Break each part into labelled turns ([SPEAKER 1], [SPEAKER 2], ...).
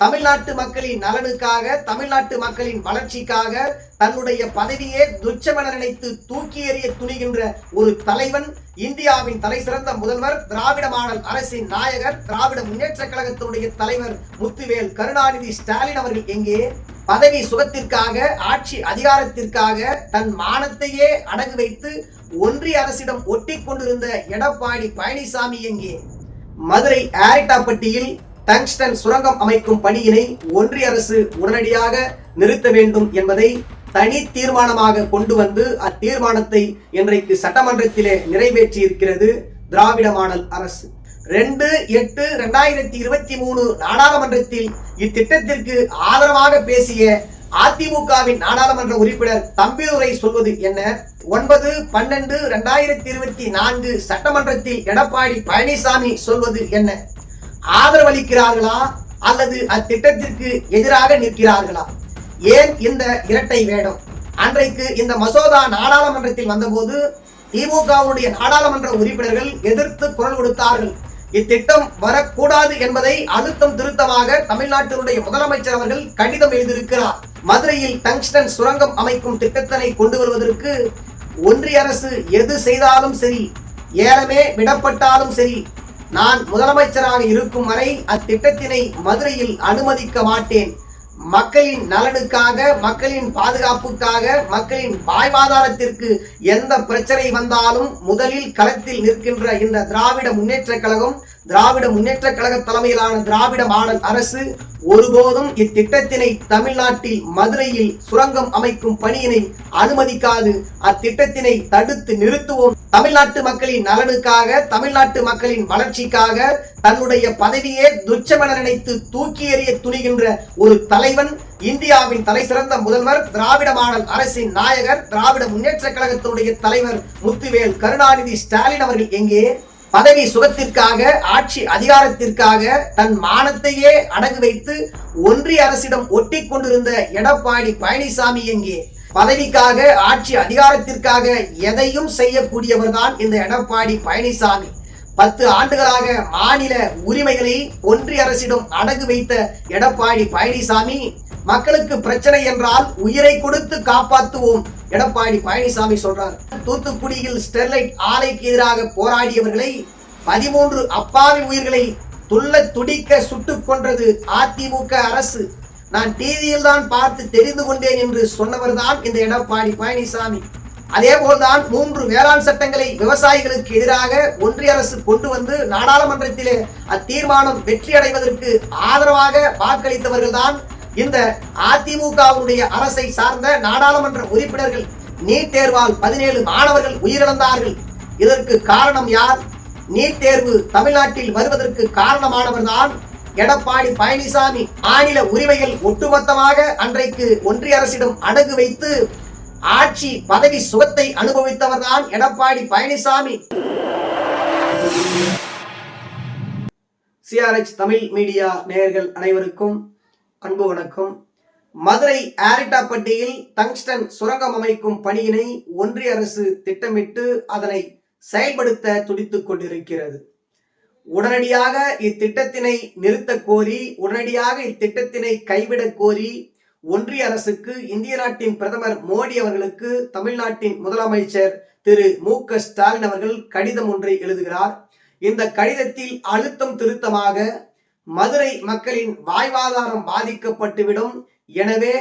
[SPEAKER 1] தமிழ்நாட்டு மக்களின் நலனுக்காக தமிழ்நாட்டு மக்களின் வளர்ச்சிக்காக தன்னுடைய பதவியே துச்சமென நினைத்து தூக்கி எறிய துணிகின்ற ஒரு தலைவன் இந்தியாவின் தலை சிறந்த முதல்வர் திராவிட மாடல் அரசின் நாயகர் திராவிட முன்னேற்ற கழகத்தினுடைய தலைவர் முத்துவேல் கருணாநிதி ஸ்டாலின் அவர்கள் எங்கே? பதவி சுகத்திற்காக ஆட்சி அதிகாரத்திற்காக தன் மானத்தையே அடகு வைத்து ஒன்றிய அரசிடம் ஒட்டி கொண்டிருந்த எடப்பாடி பழனிசாமி எங்கே? மதுரை ஆரிட்டாப்பட்டியில் டங்ஸ்டன் சுரங்கம் அமைக்கும் பணியினை ஒன்றிய அரசு உடனடியாக நிறுத்த வேண்டும் என்பதை தனி தீர்மானமாக கொண்டு வந்து அத்தீர்மானத்தை இன்றைக்கு சட்டமன்றத்திலே நிறைவேற்றி இருக்கிறது திராவிட மாடல் அரசு. ரெண்டு எட்டு ரெண்டாயிரத்தி இருபத்தி மூணு நாடாளுமன்றத்தில் இத்திட்டத்திற்கு ஆதரவாக பேசிய அதிமுகவின் நாடாளுமன்ற உறுப்பினர் தம்பிதுரை சொல்வது என்ன? ஒன்பது பன்னெண்டு ரெண்டாயிரத்தி இருபத்தி நான்கு சட்டமன்றத்தில் எடப்பாடி பழனிசாமி சொல்வது என்ன? ஆதரவளிக்கிறார்களா அல்லது அத்திட்டத்திற்கு எதிராக நிற்கிறார்களா? ஏன் இந்த இரட்டை வேடம்? அன்றைக்கு இந்த மசோதா நாடாளுமன்றத்தில் வந்தபோது திமுகவுடைய நாடாளுமன்ற உறுப்பினர்கள் எதிர்த்து குரல் கொடுத்தார்கள். இத்திட்டம் வரக்கூடாது என்பதை அழுத்தம் திருத்தமாக தமிழ்நாட்டினுடைய முதலமைச்சர் அவர்கள் கடிதம் எழுதியிருக்கிறார். மதுரையில் டங்ஸ்டன் சுரங்கம் அமைக்கும் திட்டத்தினை கொண்டு வருவதற்கு ஒன்றிய அரசு எது செய்தாலும் சரி ஏலமே விடப்பட்டாலும் சரி நான் முதலமைச்சராக இருக்கும் வரை அத்திட்டத்தினை மதுரையில் அனுமதிக்க மாட்டேன். மக்களின் நலனுக்காக மக்களின் பாதுகாப்புக்காக மக்களின் வாழ்வாதாரத்திற்கு எந்த பிரச்சனை வந்தாலும் முதலில் களத்தில் நிற்கின்ற இந்த திராவிட முன்னேற்ற கழகம் திராவிட முன்னேற்ற கழக தலைமையிலான திராவிட மாடல் அரசு ஒருபோதும் இத்திட்டத்தினை தமிழ்நாட்டில் மதுரையில் சுரங்கம் அமைக்கும் பணியினை அனுமதிக்காது. அத்திட்டத்தினை தடுத்து நிறுத்துவோம். தமிழ்நாட்டு மக்களின் நலனுக்காக தமிழ்நாட்டு மக்களின் வளர்ச்சிக்காக தன்னுடைய பதவியே துச்சமென நினைத்து தூக்கி எறிய துணிகின்ற ஒரு தலைவன் இந்தியாவின் தலை சிறந்த முதல்வர் திராவிட மாடல் அரசின் நாயகர் திராவிட முன்னேற்ற கழகத்தினுடைய தலைவர் முத்துவேல் கருணாநிதி ஸ்டாலின் அவர்கள் எங்கே? பதவி சுகத்திற்காக ஆட்சி அதிகாரத்திற்காக தன் மானத்தையே அடகு வைத்து ஒன்றிய அரசிடம் ஒட்டி கொண்டிருந்த எடப்பாடி பழனிசாமி எங்கே? பதவிக்காக ஆட்சி அதிகாரத்திற்காக எதையும் செய்யக்கூடியவர்தான் இந்த எடப்பாடி பழனிசாமி. பத்து ஆண்டுகளாக மாநில உரிமைகளை ஒன்றிய அரசிடம் அடகு வைத்த எடப்பாடி பழனிசாமி மக்களுக்கு பிரச்சனை என்றால் உயிரை கொடுத்து காப்பாற்றுவோம் எடப்பாடி பழனிசாமி சொல்றார். தூத்துக்குடியில் ஸ்டெர்லைட் ஆலைக்கு எதிராக போராடியவர்களை பதிமூன்று அப்பாவி உயிர்களை துள்ள துடிக்க சுட்டுக் கொன்றது அதிமுக அரசு. நான் டிவியில் தான் பார்த்து தெரிந்து கொண்டேன் என்று சொன்னவர் தான் இந்த எடப்பாடி பழனிசாமி. அதே போல்தான் மூன்று வேளாண் சட்டங்களை விவசாயிகளுக்கு எதிராக ஒன்றிய அரசு கொண்டு வந்து நாடாளுமன்றத்திலே அத்தீர்மானம் வெற்றி அடைவதற்கு ஆதரவாக வாக்களித்தவர்கள் தான் இந்த அதிமுகவுடைய அரசை சார்ந்த நாடாளுமன்ற உறுப்பினர்கள் நீட் தேர்வால் பதினேழு மாணவர்கள் உயிரிழந்தார்கள். இதற்கு காரணம் யார்? நீட் தேர்வு தமிழ்நாட்டில் வருவதற்கு காரணமானவர் தான் எடப்பாடி பழனிசாமி. மாநில உரிமைகள் ஒட்டுமொத்தமாக அன்றைக்கு ஒன்றிய அரசிடம் அடகு வைத்து ஆட்சி பதவி சுகத்தை அனுபவித்தவர் தான் எடப்பாடி பழனிசாமி. சிஆர்எச் தமிழ் மீடியா நேயர்கள் அனைவருக்கும் அன்பு வணக்கம். மதுரை ஆரிட்டாப்பட்டியில் டங்ஸ்டன் சுரங்கம் அமைக்கும் பணியினை ஒன்றிய அரசு திட்டமிட்டு அதனை செயல்படுத்த துடித்துக் கொண்டிருக்கிறது. உடனடியாக இத்திட்டத்தினை நிறுத்தக் கோரி உடனடியாக இத்திட்டத்தினை கைவிடக் கோரி ஒன்றிய அரசுக்கு இந்திய நாட்டின் பிரதமர் மோடி அவர்களுக்கு தமிழ்நாட்டின் முதலமைச்சர் திரு மு க ஸ்டாலின் அவர்கள் கடிதம் ஒன்றை எழுதுகிறார். இந்த கடிதத்தில் அழுத்தம் திருத்தமாக மதுரை மக்களின் வாழ்வாதாரம் பாதிக்கப்பட்டுவிடும். எனவே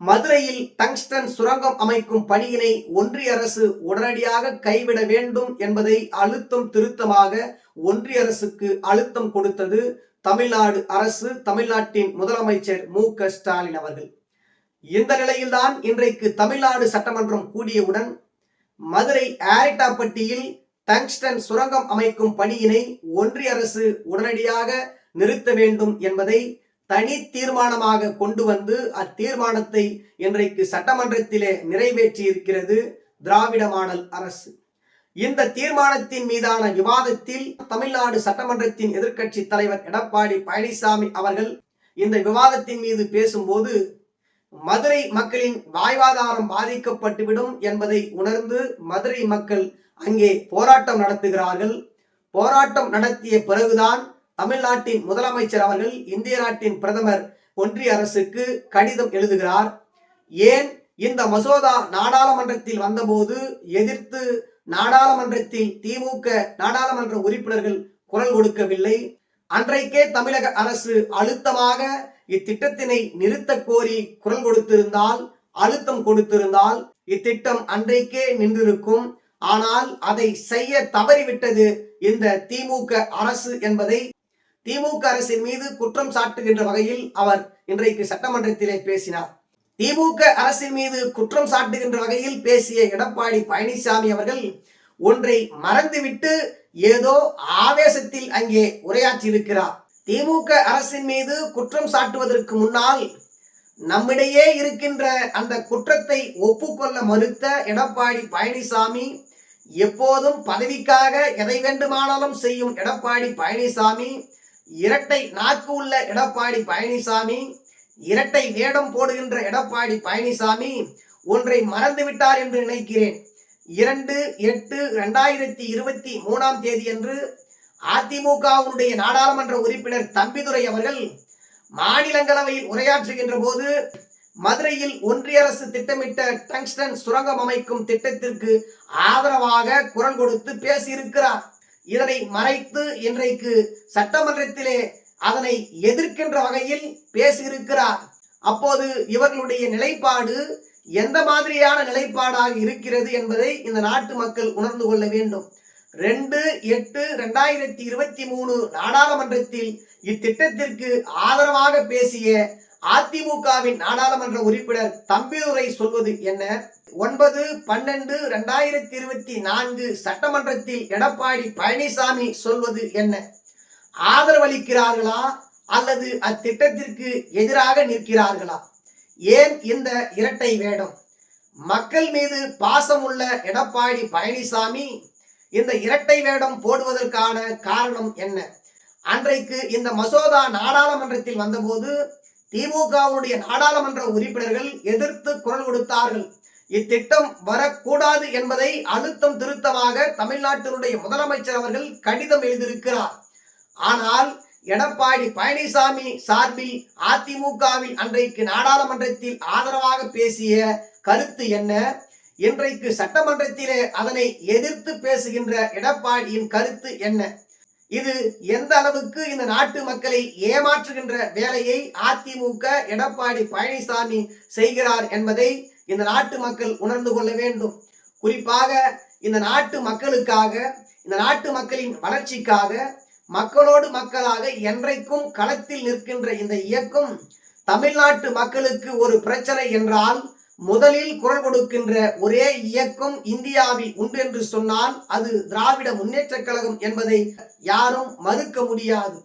[SPEAKER 1] மதுரையில் டங்ஸ்டன் சுரங்கம் அமைக்கும் பணியினை ஒன்றிய அரசு உடனடியாக கைவிட வேண்டும் என்பதை அழுத்தம் திருத்தமாக ஒன்றிய அரசுக்கு அழுத்தம் கொடுத்தது தமிழ்நாடு அரசு தமிழ்நாட்டின் முதலமைச்சர் மு. க. ஸ்டாலின் அவர்கள். இந்த நிலையில்தான் இன்றைக்கு தமிழ்நாடு சட்டமன்றம் கூடியவுடன் மதுரை ஆரிட்டாப்பட்டியில் டங்ஸ்டன் சுரங்கம் அமைக்கும் பணியினை ஒன்றிய அரசு உடனடியாக நிறுத்த வேண்டும் என்பதை தனி தீர்மானமாக கொண்டு வந்து அத்தீர்மானத்தை இன்றைக்கு சட்டமன்றத்திலே நிறைவேற்றி இருக்கிறது திராவிட மாடல் அரசு. இந்த தீர்மானத்தின் மீதான விவாதத்தில் தமிழ்நாடு சட்டமன்றத்தின் எதிர்க்கட்சி தலைவர் எடப்பாடி பழனிசாமி அவர்கள் இந்த விவாதத்தின் மீது பேசும்போது மதுரை மக்களின் வாழ்வாதாரம் பாதிக்கப்பட்டுவிடும் என்பதை உணர்ந்து மதுரை மக்கள் அங்கே போராட்டம் நடத்துகிறார்கள். போராட்டம் நடத்திய பிறகுதான் தமிழ்நாட்டின் முதலமைச்சர் அவர்கள் இந்திய நாட்டின் பிரதமர் ஒன்றிய அரசுக்கு கடிதம் எழுதுகிறார். ஏன் இந்த மசோதா நாடாளுமன்றத்தில் வந்தபோது எதிர்த்து நாடாளுமன்றத்தில் திமுக நாடாளுமன்ற உறுப்பினர்கள் குரல் கொடுக்கவில்லை. அன்றைக்கே தமிழக அரசு அழுத்தமாக இத்திட்டத்தினை நிறுத்த கோரி குரல் கொடுத்திருந்தால் அழுத்தம் கொடுத்திருந்தால் இத்திட்டம் அன்றைக்கே நின்றிருக்கும். ஆனால் அதை செய்ய தவறிவிட்டது இந்த திமுக அரசு என்பதை திமுக அரசின் மீது குற்றம் சாட்டுகின்ற வகையில் அவர் இன்றைக்கு சட்டமன்றத்திலே பேசினார். திமுக அரசின் மீது குற்றம் சாட்டுகின்ற வகையில் பேசிய எடப்பாடி பழனிசாமி அவர்கள் ஒன்றை மறந்துவிட்டு ஏதோ ஆவேசத்தில் அங்கே உரையாற்றியிருக்கிறார். திமுக அரசின் மீது குற்றம் சாட்டுவதற்கு முன்னால் நம்மிடையே இருக்கின்ற அந்த குற்றத்தை ஒப்புக்கொள்ள மறுத்த எடப்பாடி பழனிசாமி எப்போதும் பதவிக்காக எதை வேண்டுமானாலும் செய்யும் எடப்பாடி பழனிசாமி இரட்டை நாக்கு உள்ள எடப்பாடி பழனிசாமி இரட்டை வேடம் போடுகின்ற எடப்பாடி பழனிசாமி ஒன்றை மறந்துவிட்டார் என்று நினைக்கிறேன். இரண்டு எட்டு ரெண்டாயிரத்தி இருபத்தி மூணாம் தேதி அன்று அதிமுகவுடைய நாடாளுமன்ற உறுப்பினர் தம்பிதுரை அவர்கள் மாநிலங்களவையில் உரையாற்றுகின்ற போது மதுரையில் ஒன்றிய அரசு திட்டமிட்ட டங்ஸ்டன் சுரங்கம் அமைக்கும் திட்டத்திற்கு ஆதரவாக குரல் கொடுத்து பேசியிருக்கிறார். இதனை மறைத்து இன்றைக்கு சட்டமன்றத்திலே அதனை எதிர்க்கின்ற வகையில் பேசியிருக்கிறார். அப்போது இவர்களுடைய நிலைப்பாடு எந்த மாதிரியான நிலைப்பாடாக இருக்கிறது என்பதை இந்த நாட்டு மக்கள் உணர்ந்து கொள்ள வேண்டும். ரெண்டு எட்டு ரெண்டாயிரத்தி இருபத்தி மூணு நாடாளுமன்றத்தில் இத்திட்டத்திற்கு ஆதரவாக பேசிய அதிமுகவின் நாடாளுமன்ற உறுப்பினர் தம்பியூரை சொல்வது என்ன? ஒன்பது பன்னெண்டு ரெண்டாயிரத்தி இருபத்தி நான்கு சட்டமன்றத்தில் எடப்பாடி பழனிசாமி சொல்வது என்ன? ஆதரவளிக்கிறார்களா அல்லது அத்திட்டத்திற்கு எதிராக நிற்கிறார்களா? ஏன் இந்த இரட்டை வேடம்? மக்கள் மீது பாசம் உள்ள எடப்பாடி பழனிசாமி இந்த இரட்டை வேடம் போடுவதற்கான காரணம் என்ன? அன்றைக்கு இந்த மசோதா நாடாளுமன்றத்தில் வந்தபோது திமுகவுடைய நாடாளுமன்ற உறுப்பினர்கள் எதிர்த்து குரல் கொடுத்தார்கள். இத்திட்டம் வரக்கூடாது என்பதை அழுத்தம் திருத்தமாக தமிழ்நாட்டினுடைய முதலமைச்சர் அவர்கள் கடிதம் எழுதியிருக்கிறார். ஆனால் எடப்பாடி பழனிசாமி சார்பில் அதிமுகவில் அன்றைக்கு நாடாளுமன்றத்தில் ஆதரவாக பேசிய கருத்து என்ன? இன்றைக்கு சட்டமன்றத்திலே அதனை எதிர்த்து பேசுகின்ற எடப்பாடியின் கருத்து என்ன? இது எந்த அளவுக்கு இந்த நாட்டு மக்களை ஏமாற்றுகின்ற வேலையை அதிமுக எடப்பாடி பழனிசாமி செய்கிறார் என்பதை இந்த நாட்டு மக்கள் உணர்ந்து கொள்ள வேண்டும். குறிப்பாக இந்த நாட்டு மக்களுக்காக இந்த நாட்டு மக்களின் வளர்ச்சிக்காக மக்களோடு மக்களாக என்றைக்கும் களத்தில் நிற்கின்ற இந்த இயக்கம் தமிழ்நாட்டு மக்களுக்கு ஒரு பிரச்சனை என்றால் முதலில் குரல் கொடுக்கின்ற ஒரே இயக்கம் இந்தியாவில் உண்டு என்று சொன்னால் அது திராவிட முன்னேற்ற கழகம் என்பதை யாரும் மறுக்க முடியாது.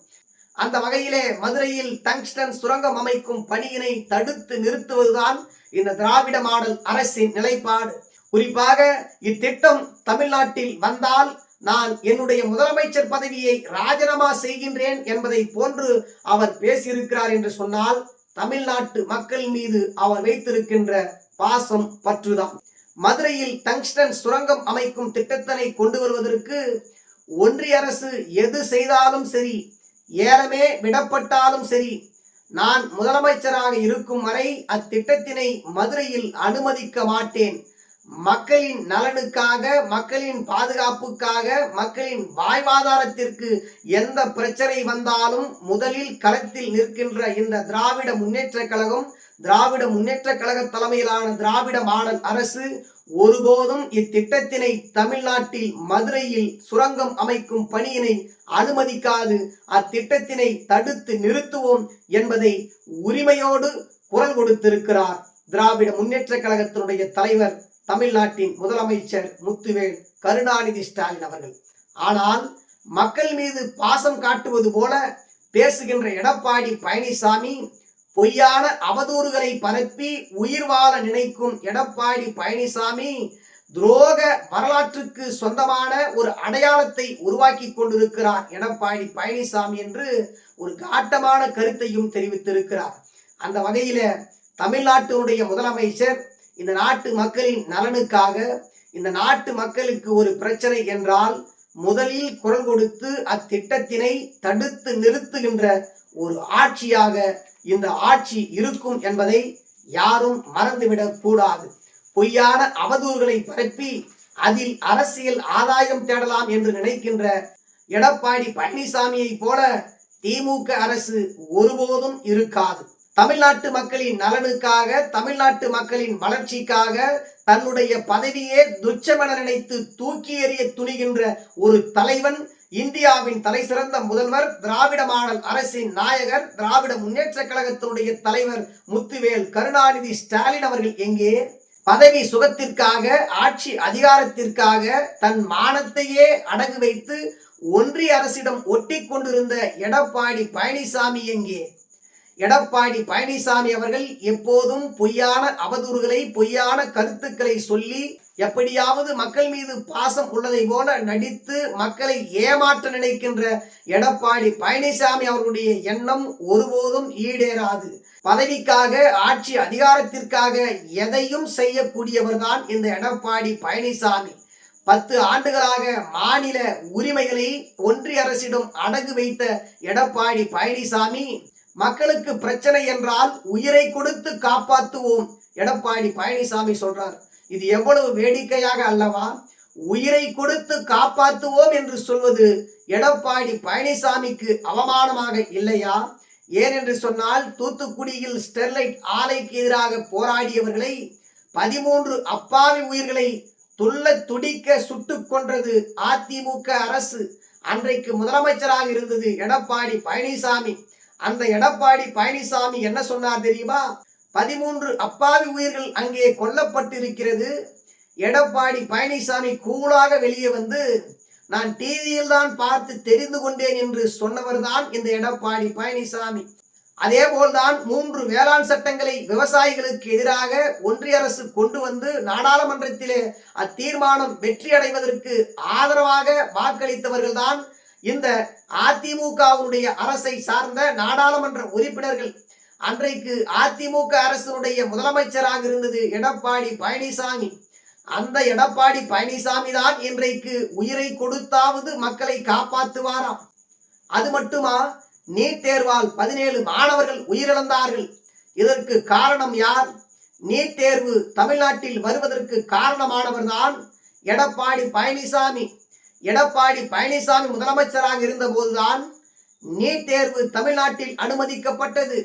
[SPEAKER 1] அந்த வகையிலே மதுரையில் டங்ஸ்டன் சுரங்கம் அமைக்கும் பணியினை தடுத்து நிறுத்துவதுதான் இந்த திராவிட மாடல் அரசின் நிலைப்பாடு. குறிப்பாக இத்திட்டம் தமிழ்நாட்டில் வந்தால் நான் என்னுடைய முதலமைச்சர் பதவியை ராஜினாமா செய்கின்றேன் என்பதை போன்று அவர் பேசியிருக்கிறார் என்று சொன்னால் தமிழ்நாட்டு மக்கள் மீது அவர் வைத்திருக்கின்ற பாசம் பற்றுதான். மதுரையில் டங்ஸ்டன் சுரங்கம் அமைக்கும் திட்டத்தினை கொண்டு வருவதற்கு ஒன்றிய அரசு எது செய்தாலும் சரி ஏலமே விடப்பட்டாலும் சரி நான் முதலமைச்சராக இருக்கும் வரை அத்திட்டத்தினை மதுரையில் அனுமதிக்க மாட்டேன். மக்களின் நலனுக்காக மக்களின் பாதுகாப்புக்காக மக்களின் வாழ்வாதாரத்திற்கு எந்த பிரச்சனை வந்தாலும் முதலில் களத்தில் நிற்கின்ற இந்த திராவிட முன்னேற்ற கழகம் திராவிட முன்னேற்ற கழக தலைமையிலான திராவிட மாடல் அரசு ஒருபோதும் இத்திட்டத்தினை தமிழ்நாட்டில் மதுரையில் சுரங்கம் அமைக்கும் பணியினை அனுமதிக்காது. அத்திட்டத்தினை தடுத்து நிறுத்துவோம் என்பதை உரிமையோடு குரல் கொடுத்திருக்கிறார் திராவிட முன்னேற்ற கழகத்தினுடைய தலைவர் தமிழ்நாட்டின் முதலமைச்சர் முத்துவேல் கருணாநிதி ஸ்டாலின் அவர்கள். ஆனால் மக்கள் மீது பாசம் காட்டுவது போல பேசுகின்ற எடப்பாடி பழனிசாமி பொய்யான அவதூறுகளை பரப்பி உயிர் வாழ நினைக்கும் எடப்பாடி பழனிசாமி துரோக வரலாற்றுக்கு சொந்தமான ஒரு அடையாளத்தை உருவாக்கி கொண்டிருக்கிறார் எடப்பாடி பழனிசாமி என்று ஒரு காட்டமான கருத்தையும் தெரிவித்திருக்கிறார். அந்த வகையில தமிழ்நாட்டினுடைய முதலமைச்சர் இந்த நாட்டு மக்களின் நலனுக்காக இந்த நாட்டு மக்களுக்கு ஒரு பிரச்சனை என்றால் முதலில் குரல் கொடுத்து அத்திட்டத்தினை தடுத்து நிறுத்துகின்ற ஒரு ஆட்சியாக இந்த ஆட்சி இருக்கும் என்பதை யாரும் மறந்துவிடக் கூடாது. பொய்யான அவதூறுகளை பரப்பி அதில் அரசியல் ஆதாயம் தேடலாம் என்று நினைக்கின்ற எடப்பாடி பழனிசாமியை போல திமுக அரசு ஒருபோதும் இருக்காது. தமிழ்நாட்டு மக்களின் நலனுக்காக தமிழ்நாட்டு மக்களின் வளர்ச்சிக்காக தன்னுடைய பதவியே துச்சமென நினைத்து தூக்கி எறிய துணிகின்ற ஒரு தலைவன் இந்தியாவின் தலை சிறந்த முதல்வர் திராவிட மாடல் அரசின் நாயகர் திராவிட முன்னேற்ற கழகத்தினுடைய தலைவர் முத்துவேல் கருணாநிதி ஸ்டாலின் அவர்கள் எங்கே? பதவி சுகத்திற்காக ஆட்சி அதிகாரத்திற்காக தன் மானத்தையே அடகு வைத்து ஒன்றிய அரசிடம் ஒட்டி கொண்டிருந்த எடப்பாடி பழனிசாமி எங்கே? எடப்பாடி பழனிசாமி அவர்கள் எப்போதும் பொய்யான அவதூறுகளை பொய்யான கருத்துக்களை சொல்லி எப்படியாவது மக்கள் மீது பாசம் உள்ளதை போல நடித்து மக்களை ஏமாற்ற நினைக்கின்ற எடப்பாடி பழனிசாமி அவர்களுடைய எண்ணம் ஒருபோதும் ஈடேறாது. பதவிக்காக ஆட்சி அதிகாரத்திற்காக எதையும் செய்யக்கூடியவர்தான் இந்த எடப்பாடி பழனிசாமி. பத்து ஆண்டுகளாக மாநில உரிமைகளை ஒன்றிய அரசிடம் அடகு வைத்த எடப்பாடி பழனிசாமி மக்களுக்கு பிரச்சனை என்றால் உயிரை கொடுத்து காப்பாற்றுவோம் எடப்பாடி பழனிசாமி சொல்றார். இது எவ்வளவு வேடிக்கையாக அல்லவா? உயிரை கொடுத்து காப்பாற்றுவோம் என்று சொல்வது எடப்பாடி பழனிசாமிக்கு அவமானமாக இல்லையா? ஏனென்று சொன்னால் தூத்துக்குடியில் ஸ்டெர்லைட் ஆலைக்கு எதிராக போராடியவர்களை பதிமூன்று அப்பாவி உயிர்களை துள்ள துடிக்க சுட்டுக் கொன்றது அதிமுக அரசு. அன்றைக்கு முதலமைச்சராக இருந்தது எடப்பாடி பழனிசாமி. அந்த எடப்பாடி பழனிசாமி என்ன சொன்னார் தெரியுமா? பதிமூன்று அப்பாவி உயிர்கள் அங்கே கொல்லப்பட்டிருக்கிறது. எடப்பாடி பழனிசாமி கூலாக வெளியே வந்து நான் டிவியில் தான் பார்த்து தெரிந்து கொண்டேன் என்று சொன்னவர்தான் இந்த எடப்பாடி பழனிசாமி. அதே போல்தான் மூன்று வேளாண் சட்டங்களை விவசாயிகளுக்கு எதிராக ஒன்றிய அரசு கொண்டு வந்து நாடாளுமன்றத்திலே அத்தீர்மானம் வெற்றி அடைவதற்கு ஆதரவாக வாக்களித்தவர்கள்தான் இந்த அதிமுகவுடைய அரசை சார்ந்த நாடாளுமன்ற உறுப்பினர்கள் அன்றைக்கு அதிமுக அரசினுடைய முதலமைச்சராக இருந்தது எடப்பாடி பழனிசாமி. அந்த எடப்பாடி பழனிசாமி தான் இன்றைக்கு உயிரை கொடுத்தாவது மக்களை காப்பாற்றுவாராம். அது மட்டுமா? நீட் தேர்வால் பதினேழு மாணவர்கள் உயிரிழந்தார்கள். இதற்கு காரணம் யார்? நீட் தேர்வு தமிழ்நாட்டில் வருவதற்கு காரணமானவர்தான் எடப்பாடி பழனிசாமி. எடப்பாடி பழனிசாமி முதலமைச்சராக இருந்தபோதுதான் நீட் தேர்வு தமிழ்நாட்டில் அனுமதிக்கப்பட்டது.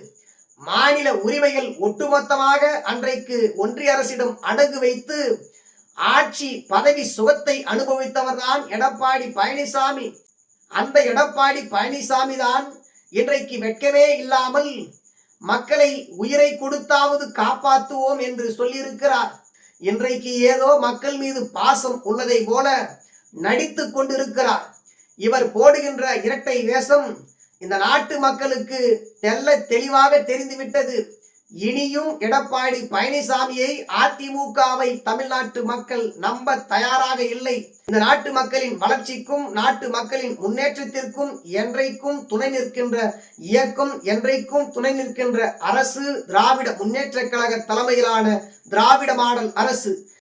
[SPEAKER 1] மாநில உரிமைகள் ஒட்டுமொத்தமாக அன்றைக்கு ஒன்றிய அரசிடம் அடகு வைத்து ஆட்சி பதவி சுகத்தை அனுபவித்தவர்தான் எடப்பாடி பழனிசாமி. அந்த எடப்பாடி பழனிசாமி தான் இன்றைக்கு வெட்கமே இல்லாமல் மக்களை உயிரை கொடுத்தாவது காப்பாற்றுவோம் என்று சொல்லியிருக்கிறார். இன்றைக்கு ஏதோ மக்கள் மீது பாசம் உள்ளதை போல நடித்து கொண்டிருக்கிறார். இவர் போடுகின்ற இரட்டை வேஷம் இந்த நாட்டு மக்களுக்கு தெல்ல தெளிவாக தெரிந்துவிட்டது. இனியும் எடப்பாடி பழனிசாமியை அதிமுகவை தமிழ்நாட்டு மக்கள் நம்ப தயாராக இல்லை. இந்த நாட்டு மக்களின் வளர்ச்சிக்கும் நாட்டு மக்களின் முன்னேற்றத்திற்கும் என்றைக்கும் துணை நிற்கின்ற இயக்கம் என்றைக்கும் துணை நிற்கின்ற அரசு திராவிட முன்னேற்ற கழக தலைமையிலான திராவிட மாடல் அரசு.